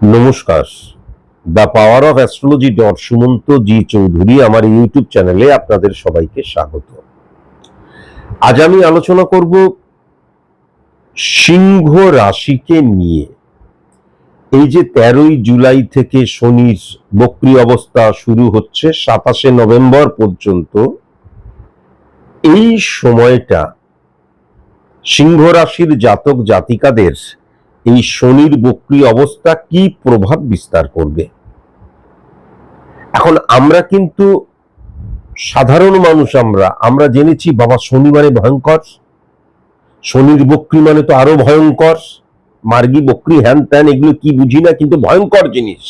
নমস্কার। The power of astrology dot Sumanta G Chowdhury আমার YouTube চ্যানেলে আপনাদের সবাইকে স্বাগত। আজ আমি আলোচনা করব সিংহ রাশিকে নিয়ে। এই যে তেরোই জুলাই থেকে শনির বক্রি অবস্থা শুরু হচ্ছে সাতাশে নভেম্বর পর্যন্ত, এই সময়টা সিংহ রাশির জাতক জাতিকাদের এই শনির বক্রি অবস্থা কি প্রভাব বিস্তার করবে? এখন আমরা কিন্তু সাধারণ মানুষ আমরা আমরা জেনেছি বাবা শনি মানে ভয়ঙ্কর, শনির বক্রি মানে তো আরও ভয়ঙ্কর, মার্গী বক্রি, হ্যান ত্যান, এগুলো কি বুঝি না, কিন্তু ভয়ঙ্কর জিনিস।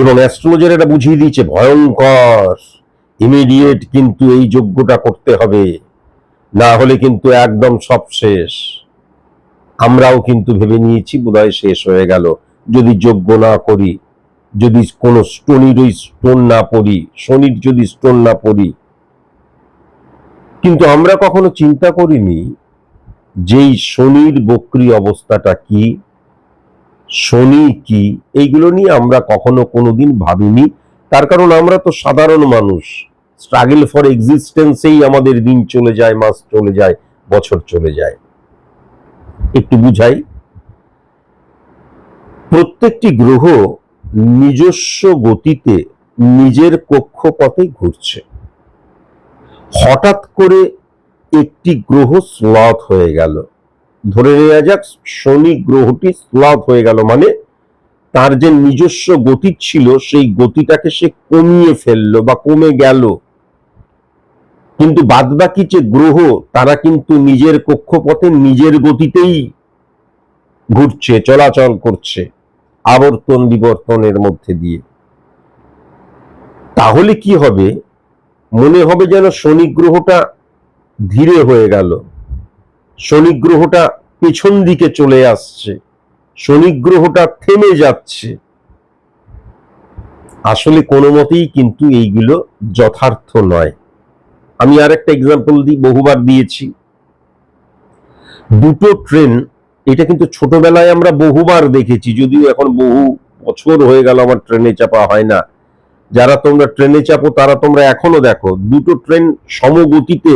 এবং অ্যাস্ট্রোলজার এটা বুঝিয়ে দিয়েছে, ভয়ঙ্কর, ইমিডিয়েট কিন্তু এই যোগ্যটা করতে হবে, না হলে কিন্তু একদম সব শেষ। আমরাও কিন্তু ভেবে নিয়েছি, বোধহয় শেষ হয়ে গেল। যদি যোগ্য না করি, যদি কোনো স্টোনির ওই স্টোন না পড়ি, শনির যদি স্টোন না পড়ি, কিন্তু আমরা কখনো চিন্তা করিনি যেই শনির বক্রি অবস্থাটা কি, শনি কি, এইগুলো নিয়ে আমরা কখনো কোনোদিন ভাবিনি। তার কারণ আমরা তো সাধারণ মানুষ। স্ট্রাগল ফর এক্সিস্টেন্সেই আমাদের দিন চলে যায়, মাস চলে যায়, বছর চলে যায়। একটু বুঝাই। প্রত্যেকটি গ্রহ নিজস্ব গতিতে নিজের কক্ষপথে ঘুরছে। হঠাৎ করে একটি গ্রহ স্লথ হয়ে গেল। ধরে নেওয়া যাক, শনি গ্রহটি স্লথ হয়ে গেল মানে তার যে নিজস্ব গতি ছিল, সেই গতিটাকে সে কমিয়ে ফেলল বা কমে গেল। কিন্তু বাদবাকি যে গ্রহ, তারা কিন্তু নিজের কক্ষপথে নিজের গতিতেই ঘুরছে, চলাচল করছে, আবর্তন বিবর্তনের মধ্যে দিয়ে। তাহলে কি হবে? মনে হবে যেন শনি গ্রহটা ধীরে হয়ে গেল। শনি গ্রহটা পেছন দিকে চলে আসছে। শনি গ্রহটা থেমে যাচ্ছে। আসলে কোনো মতেই কিন্তু এইগুলো যথার্থ নয়। আমি আর একটা এক্সাম্পল দিই বহুবার দিয়েছি। দুটো ট্রেন এটা কিন্তু ছোটবেলায় আমরা বহুবার দেখেছি, যদিও এখন বহু বছর হয়ে গেল আমার ট্রেনে চাপা হয় না। যারা তোমরা ট্রেনে চাপো, তারা তোমরা এখনও দেখো, দুটো ট্রেন সমগতিতে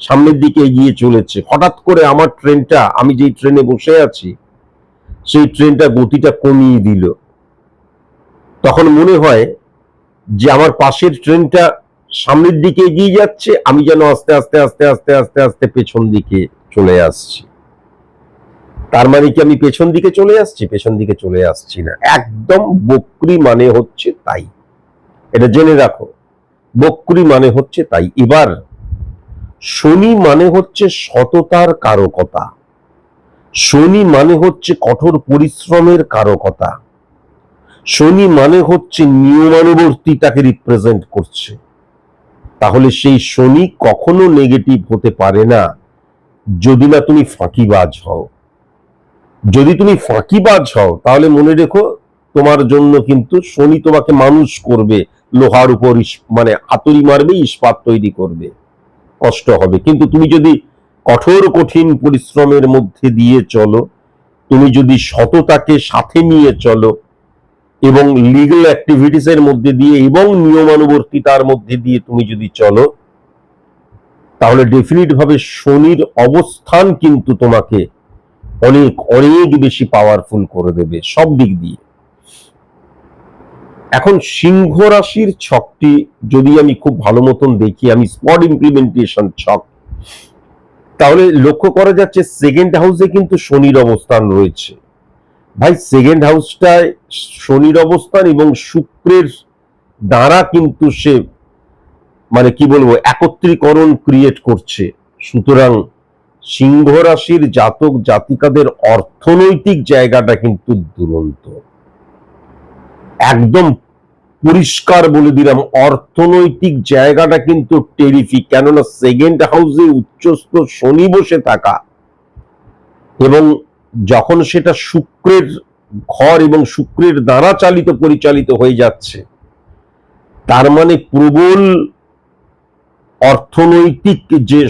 সামনের দিকে এগিয়ে চলেছে। হঠাৎ করে আমার ট্রেনটা আমি যেই ট্রেনে বসে আছি, সেই ট্রেনটা গতিটা কমিয়ে দিল। তখন মনে হয় যে আমার পাশের ট্রেনটা সামনের দিকে এগিয়ে যাচ্ছে, আমি যেন আস্তে আস্তে আস্তে আস্তে আস্তে আস্তে পেছন দিকে চলে আসছি। তার মানে কি আমি পেছন দিকে চলে আসছি? পেছন দিকে চলে আসছি না। একদম বক্রি মানে হচ্ছে তাই। এটা জেনে রাখো, বক্রি মানে হচ্ছে তাই। এবার, শনি মানে হচ্ছে সততার কারকতা। শনি মানে হচ্ছে কঠোর পরিশ্রমের কারকতা। শনি মানে হচ্ছে নিয়মানুবর্তিতাকে রিপ্রেজেন্ট করছে। তাহলে সেই শনি কখনো নেগেটিভ হতে পারে না। যদি না তুমি ফাঁকিবাজ হও। যদি তুমি ফাঁকিবাজ হও, তাহলে মনে রেখো তোমার জন্য কিন্তু শনি তোমাকে মানুষ করবে, লোহার উপর মানে হাতুড়ি মারবে, ইস্পাত তৈরি করবে। কষ্ট হবে। কিন্তু তুমি যদি কঠোর কঠিন পরিশ্রমের মধ্যে দিয়ে চলো, তুমি যদি সততাকে সাথে নিয়ে চলো এবং লিগ্যাল অ্যাক্টিভিটিস এর মধ্যে দিয়ে এবং নিয়মানুবর্তিতার মধ্যে দিয়ে তুমি যদি চলো, তাহলে ডেফিনিট ভাবে শনির অবস্থান কিন্তু তোমাকে অনেক অনেক বেশি পাওয়ারফুল করে দেবে সব দিক দিয়ে। এখন সিংহ রাশির ছকটি যদি আমি খুব ভালো মতন দেখি, আমি স্পট ইমপ্লিমেন্টেশন ছক, তাহলে লক্ষ্য করা যাচ্ছে সেকেন্ড হাউসে কিন্তু শনির অবস্থান রয়েছে। ভাই সেকেন্ড হাউসটায় শনির অবস্থান এবং শুক্রের দ্বারা কিন্তু সে মানে কি বলব, একত্রীকরণ ক্রিয়েট করছে। সুতরাং সিংহ রাশির জাতক জাতিকাদের অর্থনৈতিক জায়গাটা কিন্তু দুরন্ত। একদম পরিষ্কার বলে দিলাম, অর্থনৈতিক জায়গাটা কিন্তু টেরিফিক কেননা সেকেন্ড হাউসে উচ্চস্থ শনি বসে থাকা এবং যখন সেটা শুক্রের ঘর এবং শুক্রের দ্বারা চালিত পরিচালিত হয়ে যাচ্ছে, তার মানে প্রবল অর্থনৈতিক যে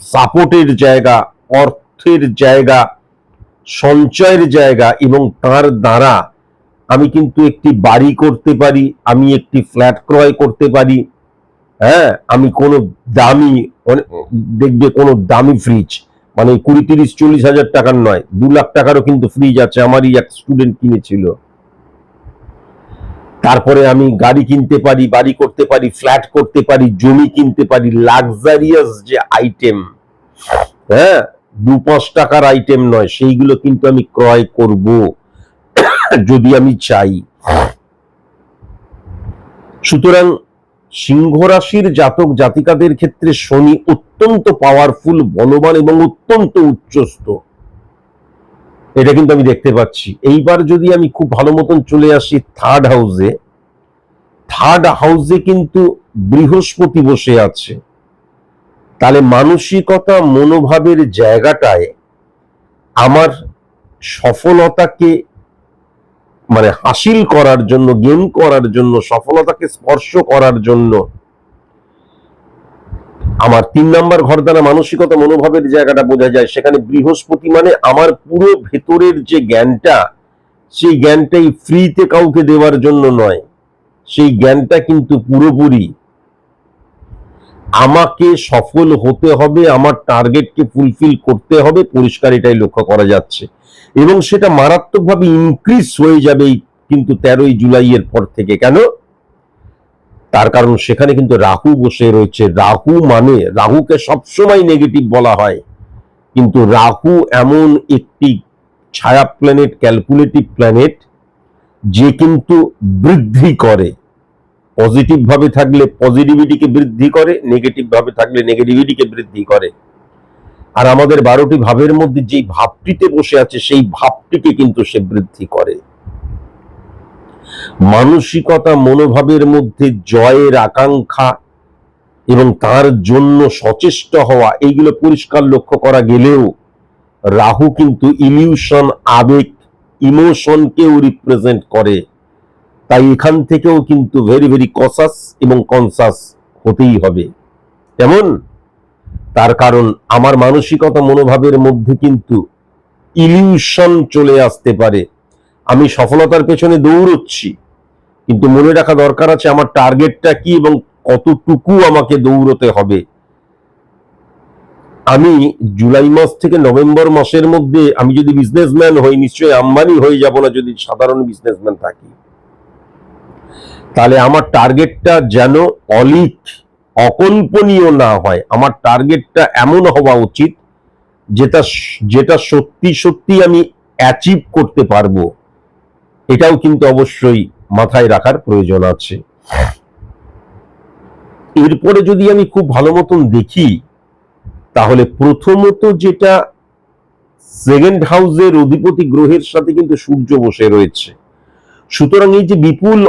সাপোর্টের জায়গা, অর্থের জায়গা, সঞ্চয়ের জায়গা এবং তার দ্বারা আমি কিন্তু একটি বাড়ি করতে পারি, আমি একটি ফ্ল্যাট ক্রয় করতে পারি হ্যাঁ আমি কোনো দামি দেখবে কোনো দামি ফ্রিজ মানে কুড়ি, তিরিশ, চল্লিশ হাজার টাকার নয়, দু লাখ টাকারও কিন্তু ফ্রিজ আছে, আমারই এক স্টুডেন্ট কিনেছিল। তারপরে আমি গাড়ি কিনতে পারি, বাড়ি করতে পারি ফ্ল্যাট করতে পারি, জমি কিনতে পারি লাক্সারিয়াস যে আইটেম হ্যাঁ দু পাঁচ টাকার আইটেম নয়, সেইগুলো কিন্তু আমি ক্রয় করব, যদি আমি চাই। সুতরাং সিংহ রাশির জাতক জাতিকাদের ক্ষেত্রে শনি অত্যন্ত পাওয়ারফুল বলবান এবং অত্যন্ত উচ্চস্থ। এটা কিন্তু আমি দেখতে পাচ্ছি। এইবার যদি আমি খুব ভালো মতন চলে আসি থার্ড হাউসে থার্ড হাউসে কিন্তু বৃহস্পতি বসে আছে। তাহলে মানসিকতা, মনোভাবের জায়গাটায় আমার সফলতাকে মানে হাসিল করার জন্য গেম করার জন্য, সফলতাকে স্পর্শ করার জন্য আমার তিন নাম্বার ঘর দ্বারা মানসিকতা মনোভাবের জায়গাটা বোঝা যায়। সেখানে বৃহস্পতি মানে আমার পুরো ভেতরের যে জ্ঞানটা, সেই জ্ঞানটাই ফ্রিতে কাউকে দেওয়ার জন্য নয়। সেই জ্ঞানটা কিন্তু পুরোপুরি আমাকে সফল হতে হবে, আমার টার্গেটকে ফুলফিল করতে হবে, পরিষ্কার এটাই লক্ষ্য করা যাচ্ছে। এবং সেটা মারাত্মকভাবে ইনক্রিজ হয়ে যাবে কিন্তু তেরোই জুলাইয়ের পর থেকে। কেন? তার কারণ সেখানে কিন্তু রাহু বসে রয়েছে। রাহু মানে রাহুকে সবসময় নেগেটিভ বলা হয়। কিন্তু রাহু এমন একটি ছায়া প্ল্যানেট ক্যালকুলেটিভ প্ল্যানেট যে কিন্তু বৃদ্ধি করে। পজিটিভ ভাবে থাকলে পজিটিভিটিকে বৃদ্ধি করে নেগেটিভ ভাবে থাকলে নেগেটিভিটিকে বৃদ্ধি করে। আর আমাদের বারোটি ভাবের মধ্যে যেই ভাবটিতে বসে আছে, সেই ভাবটিকে কিন্তু সে বৃদ্ধি করে। মানসিকতা মনোভাবের মধ্যে জয়ের আকাঙ্ক্ষা এবং তার জন্য সচেষ্ট হওয়া, এইগুলো পরিষ্কার লক্ষ্য করা গেলেও রাহু কিন্তু ইলিউশন, আবেগ, ইমোশনকেও রিপ্রেজেন্ট করে। তাই এখান থেকেও কিন্তু ভেরি ভেরি কসাস এবং কনসাস হতেই হবে। কেমন? তার কারণ আমার মানসিকতা মনোভাবের মধ্যে কিন্তু ইলিউশন চলে আসতে পারে। আমি সফলতার পেছনে দৌড়চ্ছি, কিন্তু মনে রাখা দরকার আছে আমার টার্গেটটা কি এবং কতটুকু আমাকে দৌড়তে হবে। আমি জুলাই মাস থেকে নভেম্বর মাসের মধ্যে আমি যদি বিজনেসম্যান হই, নিশ্চয়ই আম্বানি হয়ে যাব না যদি সাধারণ বিজনেসম্যান থাকি। তাহলে আমার টার্গেটটা যেন অলিক। অকল্পনীয় না হয়। আমার টার্গেটটা এমন হওয়া উচিত যেটা যেটা সত্যি সত্যি আমি অ্যাচিভ করতে পারব। এটাও কিন্তু অবশ্যই মাথায় রাখার প্রয়োজন আছে। এরপরে যদি আমি খুব ভালো মতন দেখি, তাহলে প্রথমত যেটা সেকেন্ড হাউসের অধিপতি গ্রহের সাথে কিন্তু সূর্য বসে রয়েছে। সুতরাং এই যে বিপুল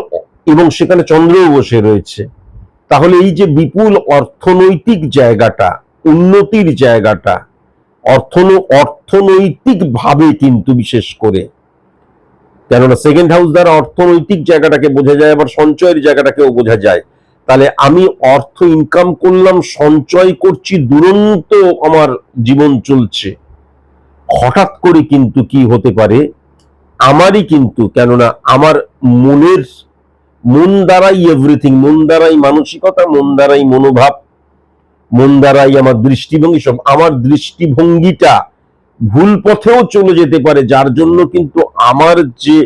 এবং সেখানে চন্দ্রও বসে রয়েছে। তাহলে এই যে বিপুল অর্থনৈতিক জায়গাটা, উন্নতির জায়গাটা, অর্থন অর্থনৈতিক ভাবে কিন্তু বিশেষ করে, কেননা সেকেন্ড হাউস দ্বারা অর্থনৈতিক জায়গাটাকে বোঝা যায়, আবার সঞ্চয়ের জায়গাটাকেও বোঝা যায়। তাহলে আমি অর্থ ইনকাম করলাম, সঞ্চয় করছি, দুরন্ত আমার জীবন চলছে। হঠাৎ করে কিন্তু কি হতে পারে? আমারই কিন্তু, কেননা আমার মনের মন দ্বারাই এভরিথিং মন দ্বারাই মানসিকতা, মন দ্বারাই মনোভাব, মন দ্বারাই আমার দৃষ্টিভঙ্গি সব। আমার দৃষ্টিভঙ্গিটা ভুল পথেও চলে যেতে পারে, যার জন্য কিন্তু আমার যে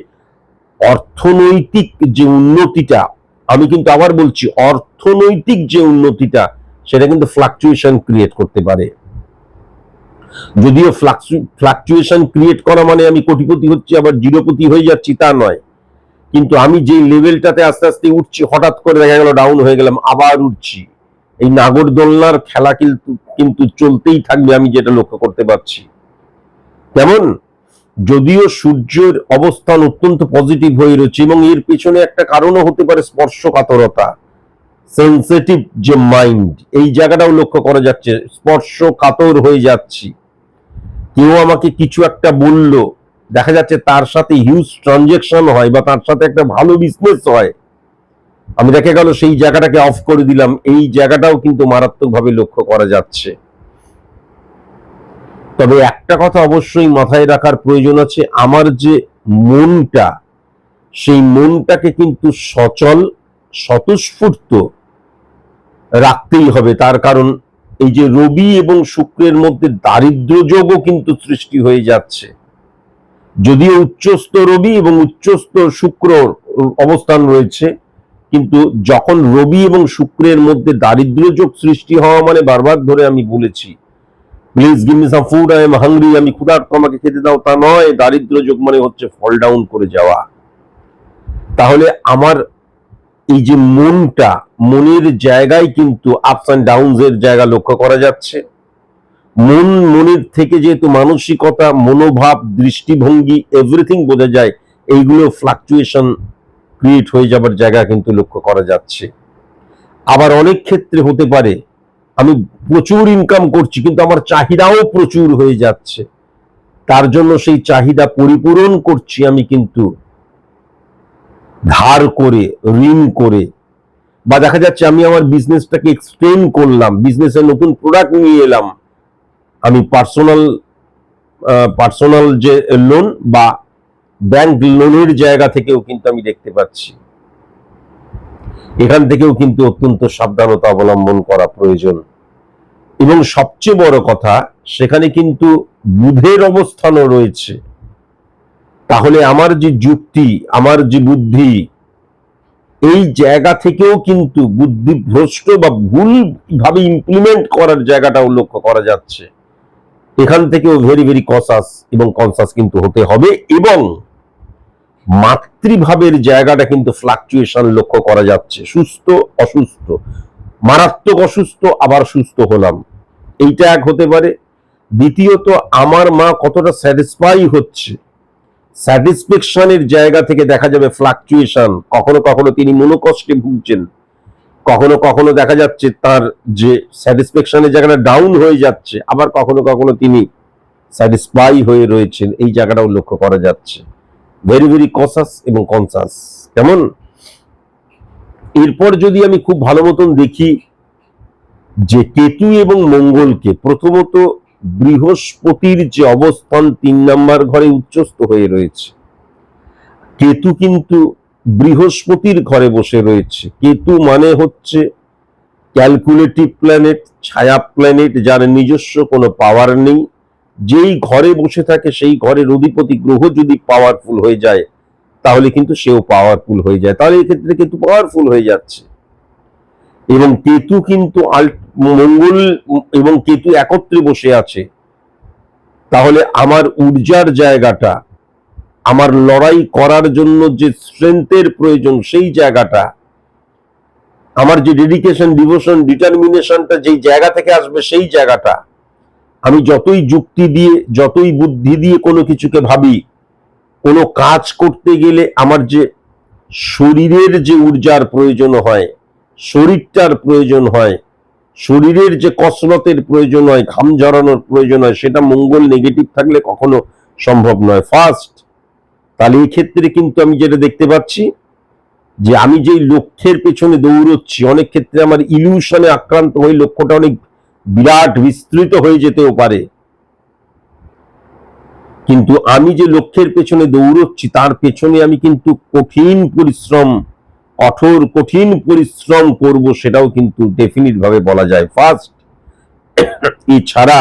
অর্থনৈতিক যে উন্নতিটা, আমি কিন্তু আবার বলছি, অর্থনৈতিক যে উন্নতিটা, সেটা কিন্তু ফ্লাকচুয়েশন ক্রিয়েট করতে পারে। যদিও ফ্লাকচুয়েশন ক্রিয়েট করা মানে আমি কোটিপতি হচ্ছি, আবার জিরোপতি হয়ে যাচ্ছি, তা নয়। কিন্তু আমি যে লেভেলটাতে আস্তে আস্তে উঠছি, হঠাৎ করে দেখা গেল ডাউন হয়ে গেলাম, আবার উঠছি। এই নাগরদোলনার খেলা কিন্তু কিন্তু চলতেই থাকবে আমি যেটা লক্ষ্য করতে পারছি। কেমন? যদিও সূর্যের অবস্থান অত্যন্ত পজিটিভ হয়ে রয়েছে এবং এর পেছনে একটা কারণও হতে পারে স্পর্শকাতরতা সেন্সিটিভ যে মাইন্ড এই জায়গাটাও লক্ষ্য করা যাচ্ছে স্পর্শ কাতর হয়ে যাচ্ছি। কেউ আমাকে কিছু একটা বলল দেখা যাচ্ছে তার সাথে হিউজ ট্রানজেকশন হয় বা তার সাথে একটা ভালো বিজনেস হয়। আমি দেখে গেল সেই জায়গাটাকে অফ করে দিলাম। এই জায়গাটাও কিন্তু মারাত্মকভাবে লক্ষ্য করা যাচ্ছে। তবে একটা কথা অবশ্যই মাথায় রাখার প্রয়োজন আছে, আমার যে মনটা, সেই মনটাকে কিন্তু সচল, স্বতঃস্ফূর্ত রাখতেই হবে। তার কারণ এই যে রবি এবং শুক্রের মধ্যে দারিদ্র যোগও কিন্তু সৃষ্টি হয়ে যাচ্ছে। যদিও উচ্চস্থ রবি এবং উচ্চস্থ শুক্র অবস্থান রয়েছে, কিন্তু যখন রবি এবং শুক্রের মধ্যে দারিদ্র যোগ সৃষ্টি হওয়া মানে বারবার ধরে আমি বলেছি please give me some food I am hungry আমি ক্ষুধার্ত, আমাকে খেতে দাও, তা নয় দারিদ্র যোগ মানে হচ্ছে ফল ডাউন করে যাওয়া। তাহলে আমার এই যে মনটা, মনের জায়গায় কিন্তু আপস অ্যান্ড ডাউনস এর জায়গা লক্ষ্য করা যাচ্ছে। মন মনের থেকে যেহেতু মানসিকতা, মনোভাব, দৃষ্টিভঙ্গি এভরিথিং বোঝা যায়, এইগুলো ফ্লাকচুয়েশন ক্রিয়েট হয়ে যাবার জায়গা কিন্তু লক্ষ্য করা যাচ্ছে। আবার অনেক ক্ষেত্রে হতে পারে, আমি প্রচুর ইনকাম করছি, কিন্তু আমার চাহিদাও প্রচুর হয়ে যাচ্ছে। তার জন্য সেই চাহিদা পরিপূরণ করছি আমি কিন্তু ধার করে, ঋণ করে। বা দেখা যাচ্ছে আমি আমার বিজনেসটাকে এক্সটেন্ড করলাম বিজনেসের নতুন প্রোডাক্ট নিয়ে এলাম। আমি পার্সোনাল পার্সোনাল যে লোন বা ব্যাংক লোনের জায়গা থেকেও কিন্তু আমি দেখতে পাচ্ছি। এখান থেকেও কিন্তু অত্যন্ত সাবধানতা অবলম্বন করা প্রয়োজন। এবং সবচেয়ে বড় কথা, সেখানে কিন্তু বুধের অবস্থানও রয়েছে। তাহলে আমার যে যুক্তি, আমার যে বুদ্ধি, এই জায়গা থেকেও কিন্তু বুদ্ধিভ্রষ্ট বা ভুলভাবে ইমপ্লিমেন্ট করার জায়গাটাও লক্ষ্য করা যাচ্ছে। এখান থেকেও ভেরি ভেরি কসাস এবং কনসাস কিন্তু হতে হবে এবং মাতৃভাবের জায়গাটা কিন্তু ফ্লাকচুয়েশন লক্ষ্য করা যাচ্ছে। সুস্থ, অসুস্থ, মারাত্মক অসুস্থ, আবার সুস্থ হলাম। এইটা এক হতে পারে। দ্বিতীয়ত, আমার মা কতটা স্যাটিসফাই হচ্ছে? স্যাটিসফ্যাকশনের জায়গা থেকে দেখা যাবে ফ্লাকচুয়েশন কখনো কখনো তিনি মনোকষ্টে ভুগছেন। কখনো কখনো দেখা যাচ্ছে তার যে স্যাটিসফ্যাকশনের জায়গাটা ডাউন হয়ে যাচ্ছে, আবার কখনো কখনো তিনি স্যাটিসফাই হয়ে রয়েছেন, এই জায়গাটাও লক্ষ্য করা যাচ্ছে। ভেরি ভেরি কসাস এবং কনসাস কেমন? এরপর যদি আমি খুব ভালো মতন দেখি যে কেতু এবং মঙ্গলকে প্রথমত বৃহস্পতির যে অবস্থান, তিন নাম্বার ঘরে উচ্চস্থ হয়ে রয়েছে। কেতু কিন্তু বৃহস্পতির ঘরে বসে রয়েছে। কেতু মানে হচ্ছে ক্যালকুলেটিভ প্ল্যানেট ছায়া প্ল্যানেট যার নিজস্ব কোনো পাওয়ার নেই। যেই ঘরে বসে থাকে, সেই ঘরের অধিপতি গ্রহ যদি পাওয়ারফুল হয়ে যায়, তাহলে কিন্তু সেও পাওয়ারফুল হয়ে যায়। তাহলে এক্ষেত্রে কিন্তু পাওয়ারফুল হয়ে যাচ্ছে। এবং কেতু কিন্তু মঙ্গল এবং কেতু একত্রে বসে আছে। তাহলে আমার ঊর্জার জায়গাটা আমার লড়াই করার জন্য যে স্ট্রেংথের প্রয়োজন, সেই জায়গাটা, আমার যে ডেডিকেশন ডিভোশন ডিটারমিনেশনটা যেই জায়গা থেকে আসবে, সেই জায়গাটা, আমি যতই যুক্তি দিয়ে, যতই বুদ্ধি দিয়ে কোনো কিছুকে ভাবি, কোনো কাজ করতে গেলে আমার যে শরীরের যে ঊর্জার প্রয়োজন হয়, শরীরটার প্রয়োজন হয়, শরীরের যে কসরতের প্রয়োজন হয়, ঘাম ঝরানোর প্রয়োজন হয়, সেটা মঙ্গল নেগেটিভ থাকলে কখনো সম্ভব নয়। ফার্স্ট তাহলে এই ক্ষেত্রে কিন্তু আমি যেটা দেখতে পাচ্ছি যে আমি যেই লক্ষ্যের পেছনে দৌড়চ্ছি, অনেক ক্ষেত্রে আমার ইলিউশনে আক্রান্ত হয়ে লক্ষ্যটা অনেক বিরাট বিস্তৃত হয়ে যেতেও পারে। কিন্তু আমি যে লক্ষ্যের পেছনে দৌড়চ্ছি, তার পেছনে আমি কিন্তু কঠিন পরিশ্রম, কঠোর, কঠিন পরিশ্রম করব সেটাও কিন্তু ডেফিনিট ভাবে বলা যায়। ফার্স্ট এছাড়া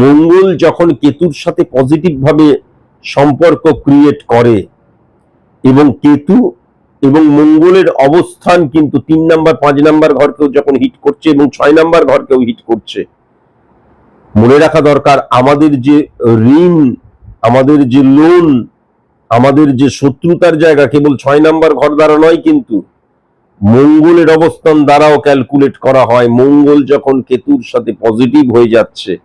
মঙ্গল যখন কেতুর সাথে পজিটিভ ভাবে সম্পর্ক ক্রিয়েট করে। এবং কেতু এবং মঙ্গলের অবস্থান কিন্তু তিন নাম্বার, পাঁচ নাম্বার ঘরকেও যখন হিট করছে এবং ছয় নাম্বার ঘরকেও হিট করছে। মনে রাখা দরকার, আমাদের যে ঋণ, আমাদের যে লোন আমাদের যে শত্রুতার জায়গা কেবল ছয় নাম্বার ঘর দ্বারা নয় কিন্তু মঙ্গলের অবস্থান দ্বারাও ক্যালকুলেট করা হয়। মঙ্গল যখন কেতুর সাথে পজিটিভ হয়ে যাচ্ছে,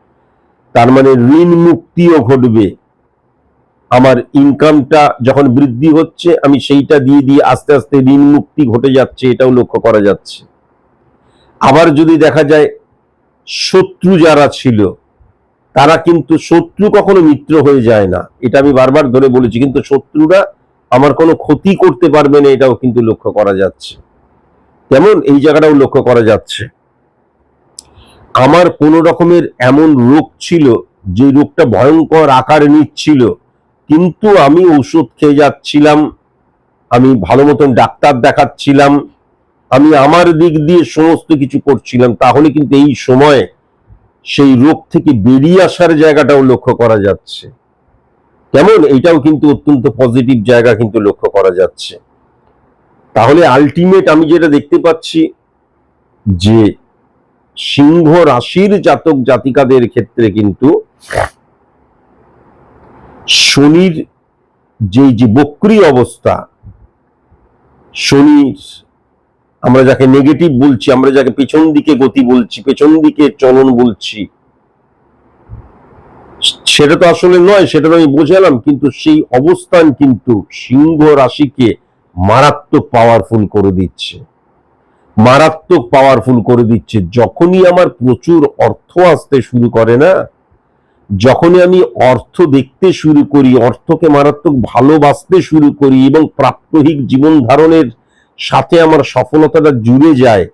তার মানে ঋণ মুক্তিও ঘটবে। আমার ইনকামটা যখন বৃদ্ধি হচ্ছে, আমি সেইটা দিয়ে দিয়ে আস্তে আস্তে ঋণ মুক্তি ঘটে যাচ্ছে, এটাও লক্ষ্য করা যাচ্ছে। আবার যদি দেখা যায়, শত্রু যারা ছিল, তারা কিন্তু শত্রু কখনো মিত্র হয়ে যায় না। এটা আমি বারবার ধরে বলেছি, কিন্তু শত্রুরা আমার কোনো ক্ষতি করতে পারবে না, এটাও কিন্তু লক্ষ্য করা যাচ্ছে। তেমন এই জায়গাটাও লক্ষ্য করা যাচ্ছে। আমার কোন রকমের এমন রোগ ছিল, যে রোগটা ভয়ঙ্কর আকার নিচ্ছিল কিন্তু আমি ওষুধ খেয়ে যাচ্ছিলাম, আমি ভালো মতন ডাক্তার দেখাচ্ছিলাম, আমি আমার দিক দিয়ে সমস্ত কিছু করছিলাম, তাহলে কিন্তু এই সময় সেই রোগ থেকে বেরিয়ে আসার জায়গাটাও লক্ষ্য করা যাচ্ছে। কেমন? এটাও কিন্তু অত্যন্ত পজিটিভ জায়গা কিন্তু লক্ষ্য করা যাচ্ছে। তাহলে আলটিমেট আমি যেটা দেখতে পাচ্ছি যে সিংহ রাশির জাতক জাতিকাদের ক্ষেত্রে কিন্তু শনির যে যে বক্রি অবস্থা, শনির আমরা যাকে নেগেটিভ বলছি, আমরা যাকে পেছন দিকে গতি বলছি, পেছন দিকে চলন বলছি, সেটা তো আসলে নয়, সেটা আমি বোঝালাম, কিন্তু সেই অবস্থান কিন্তু সিংহ রাশিকে মারাত্মক পাওয়ারফুল করে দিচ্ছে। মারাত্মক পাওয়ারফুল করে দিচ্ছে। যখনই আমার প্রচুর অর্থ আসতে শুরু করে না যখনই আমি অর্থ দেখতে শুরু করি, অর্থকে মারাত্মক ভালোবাসতে শুরু করি এবং প্রাত্যহিক জীবন ধারণের সাথে আমার সফলতাটা জুড়ে যায়,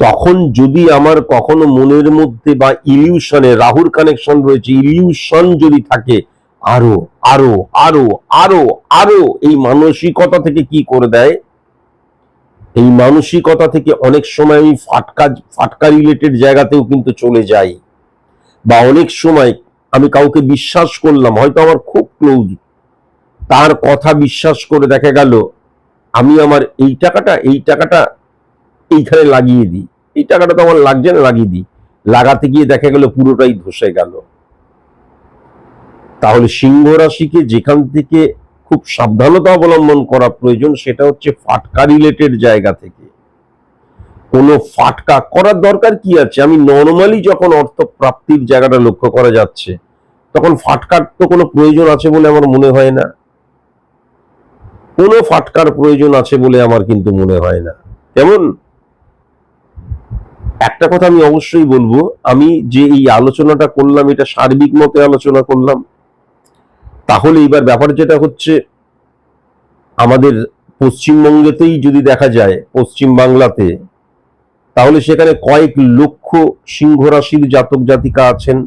তখন যদি আমার কখনো মনের মধ্যে বা ইলিউশনে, রাহুর কানেকশন রয়েছে, ইলিউশন যদি থাকে, আরও আরও আরও আরও আরও এই মানসিকতা থেকে কি করে দেয়? এই মানসিকতা থেকে অনেক সময় আমি ফাটকা ফাটকা রিলেটেড জায়গাতেও কিন্তু চলে যাই। বা অনেক সময় আমি কাউকে বিশ্বাস করলাম, হয়তো আমার খুব ক্লোজ তার কথা বিশ্বাস করে দেখা গেল, আমি আমার এই টাকাটা এই টাকাটা এইখানে লাগিয়ে দিই। এই টাকাটা তো আমার লাগছে না, লাগিয়ে দিই। লাগাতে গিয়ে দেখা গেল পুরোটাই ধসে গেল। তাহলে সিংহ রাশিকে যেখান থেকে খুব সাবধানতা অবলম্বন করা প্রয়োজন, সেটা হচ্ছে ফাটকা রিলেটেড জায়গা থেকে। কোনো ফাটকা করার দরকার কি আছে? আমি নর্মালি যখন অর্থ প্রাপ্তির জায়গাটা লক্ষ্য করা যাচ্ছে, তখন ফাটকার তো কোনো প্রয়োজন আছে বলে আমার মনে হয় না। কোনো ফাটকার প্রয়োজন আছে বলে আমার কিন্তু মনে হয় না। যেমন, একটা কথা আমি অবশ্যই বলব, আমি যে এই আলোচনাটা করলাম, এটা সার্বিক মতে আলোচনা করলাম, তাহলে এবার ব্যাপার যেটা হচ্ছে, আমাদের পশ্চিমবঙ্গেতেই যদি দেখা যায় পশ্চিম বাংলাতে তাহলে সেখানে কয়েক লক্ষ সিংহ রাশির জাতক জাতিকা আছেন।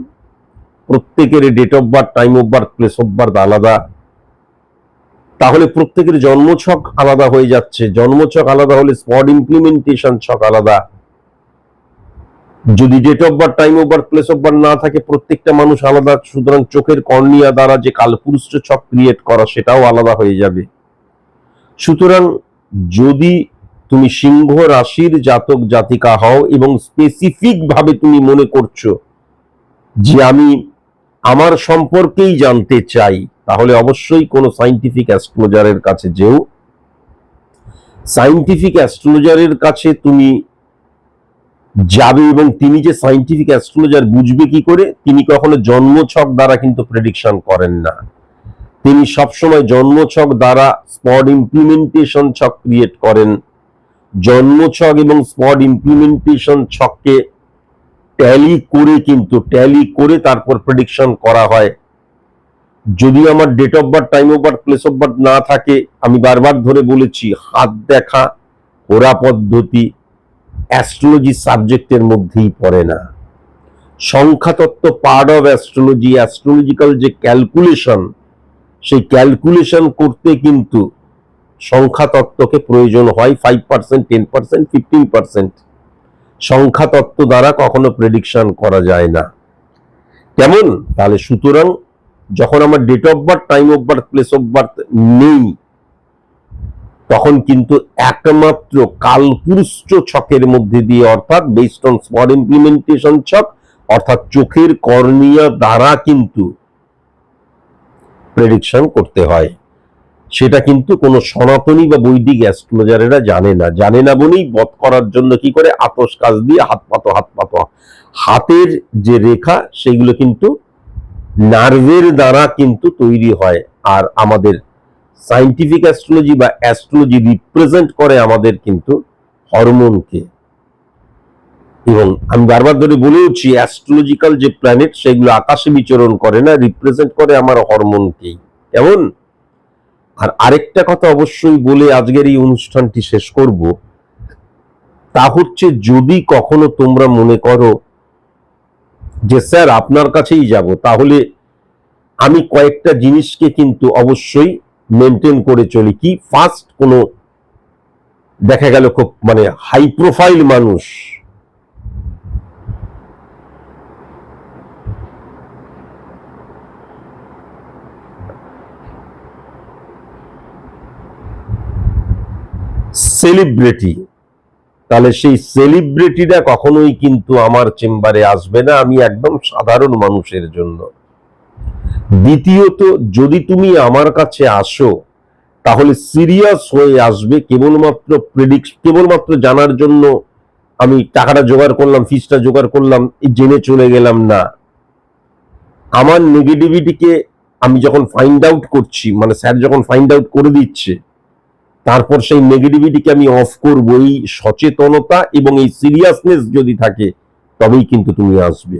প্রত্যেকের date of birth time of birth place of birth আলাদা। তাহলে প্রত্যেকের জন্মছক আলাদা হয়ে যাচ্ছে। জন্মছক আলাদা হলে স্পট ইমপ্লিমেন্টেশন ছক আলাদা। যদি date of birth time of birth place of birth না থাকে, প্রত্যেকটা মানুষ আলাদা। সুতরাং চোখের কর্নিয়া দ্বারা যে কালপুরুষ ছক ক্রিয়েট করা, সেটাও আলাদা হয়ে যাবে। সুতরাং যদি তুমি সিংহ রাশির জাতক জাতিকা হও এবং স্পেসিফিক ভাবে তুমি মনে করছ যে আমি আমার সম্পর্কেই জানতে চাই, তাহলে অবশ্যই কোনো সাইন্টিফিক অ্যাস্ট্রোলজারের কাছে যেও। সাইন্টিফিক অ্যাস্ট্রোলজারের কাছে তুমি যাবে এবং তিনি যে সাইন্টিফিক অ্যাস্ট্রোলজার বুঝবে কি করে, তিনি কখনো জন্মছক দ্বারা কিন্তু প্রেডিকশন করেন না। তিনি সবসময় জন্মছক দ্বারা স্পট ইমপ্লিমেন্টেশন ছক ক্রিয়েট করেন। জন্মছক এবং স্পট ইমপ্লিমেন্টেশন ছককে ট্যালি করে কিন্তু ট্যালি করে তারপর প্রেডিকশন করা হয়। যদি আমার date of birth time of birth place of birth না থাকে, আমি বারবার ধরে বলেছি, হাত দেখা ওরা পদ্ধতি অ্যাস্ট্রোলজি সাবজেক্টের মধ্যেই পড়ে না। সংখ্যাতত্ত্ব পার্ট অফ অ্যাস্ট্রোলজি অ্যাস্ট্রোলজিক্যাল যে ক্যালকুলেশন সেই ক্যালকুলেশন করতে কিন্তু সংখ্যাতত্ত্বকে প্রয়োজন হয় five percent ten percent fifteen percent সংখ্যাতত্ত্ব দ্বারা কখনো প্রেডিকশন করা যায় না। কেমন? তাহলে সুতরাং যখন আমার date of birth time of birth place of birth নেই, তখন কিন্তু একমাত্র কালপুরুষ ছকের মধ্যে দিয়ে অর্থাৎ বেসড অন স্পট ইমপ্লিমেন্টেশন ছক, অর্থাৎ চোখের কর্নিয়া দ্বারা কিন্তু প্রেডিকশন করতে হয়। সেটা কিন্তু কোনো সনাতনী বা বৈদিক অ্যাস্ট্রোলজারেরা জানে না। জানে না বলেই বধ করার জন্য কি করে? আতস কাজ দিয়ে হাত পাতো হাত পাতো। হাতের যে রেখা, সেগুলো কিন্তু নার্ভের দ্বারা কিন্তু তৈরি হয় আর আমাদের সাইন্টিফিক অ্যাস্ট্রোলজি বা অ্যাস্ট্রোলজি রিপ্রেজেন্ট করে আমাদের কিন্তু হরমোনকে। এবং আমি বারবার ধরে বলেওছি অ্যাস্ট্রোলজিক্যাল যে প্ল্যানেট, সেগুলো আকাশে বিচরণ করে না, রিপ্রেজেন্ট করে আমার হরমোনকেই। কেমন? আর আরেকটা কথা অবশ্যই বলে আজকের এই অনুষ্ঠানটি শেষ করব, তা হচ্ছে যদি কখনো তোমরা মনে করো যে, স্যার, আপনার কাছেই যাব, তাহলে আমি কয়েকটা জিনিসকে কিন্তু অবশ্যই মেনটেন করে চলি। কি? ফার্স্ট কোনো দেখা গেল খুব মানে হাই প্রোফাইল মানুষ সেলিব্রিটি তাহলে সেই সেলিব্রিটিরা কখনোই কিন্তু আমার চেম্বারে আসবে না আমি একদম সাধারণ মানুষের জন্য। দ্বিতীয়ত, যদি তুমি আমার কাছে আসো, তাহলে সিরিয়াস হয়ে আসবে কেবলমাত্র প্রেডিক্ট কেবলমাত্র জানার জন্য আমি টাকাটা জোগাড় করলাম ফিসটা জোগাড় করলাম জেনে চলে গেলাম না। আমার নেগেটিভিটিকে আমি যখন ফাইন্ড আউট করছি মানে স্যার যখন ফাইন্ড আউট করে দিচ্ছে তারপর সেই নেগেটিভিটিকে আমি অফ করব এই সচেতনতা এবং এই সিরিয়াসনেস যদি থাকে, তবেই কিন্তু তুমি আসবে।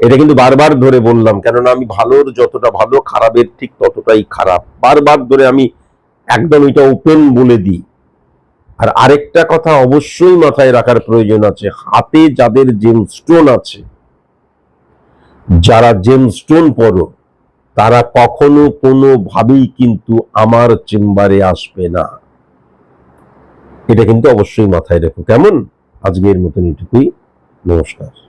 এটা কিন্তু বারবার ধরে বললাম, কেননা আমি ভালোর যতটা ভালো, খারাপের ঠিক ততটাই খারাপ। বারবার ধরে আমি একদম এটা ওপেন বলে দিই। আর আরেকটা কথা অবশ্যই মাথায় রাখার প্রয়োজন আছে, হাতে যাদের জেম স্টোন আছে, যারা জেম স্টোন পরো তারা কখনো কোনোভাবেই কিন্তু আমার চেম্বারে আসবে না। এটা কিন্তু অবশ্যই মাথায় রেখো। কেমন? আজকের মতন এটুকুই। নমস্কার।